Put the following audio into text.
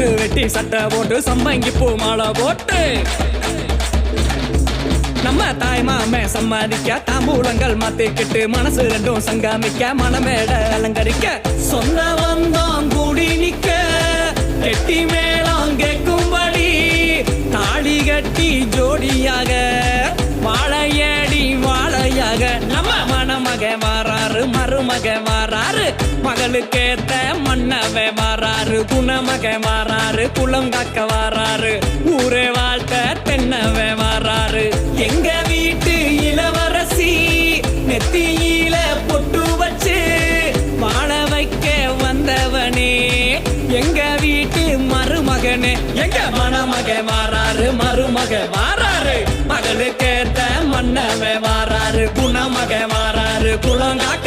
போட்டு வெட்டி சட்டை போட்டு சம்பங்கி பூ மாலை போட்டு. நம்ம தாய் மாமே சம்மாதிக்க தாம்பூலங்கள் மாத்திக்கிட்டு மனசு ரெண்டும் சங்காமிக்க மனமேட அலங்கரிக்க. சொந்த வந்தோம் கூடி நிக்க கெட்டி மேளம் கேட்கும்படி தாடி கட்டி ஜோடியாக வாழையடி வாழையாக. நம்ம மணமக மாறாரு மருமக மாறாரு மகளுக்கேத்த மன்னவே மாறாரு குணமக மாறாரு குளம் காக்க வாராரு ஊரே வாழ்த்த தென்னவே மாறாரு. எங்க வீட்டு இளவரசி நெத்தியில பொட்டு வச்சு வாழ வைக்க வந்தவனே எங்க வீட்டு மருமகனே எங்க மணமக மாறாரு மருமக மாறாரு. மகளுக்கேத்த மன்னவே மாறாரு குணமக மாறாரு குளம் காக்க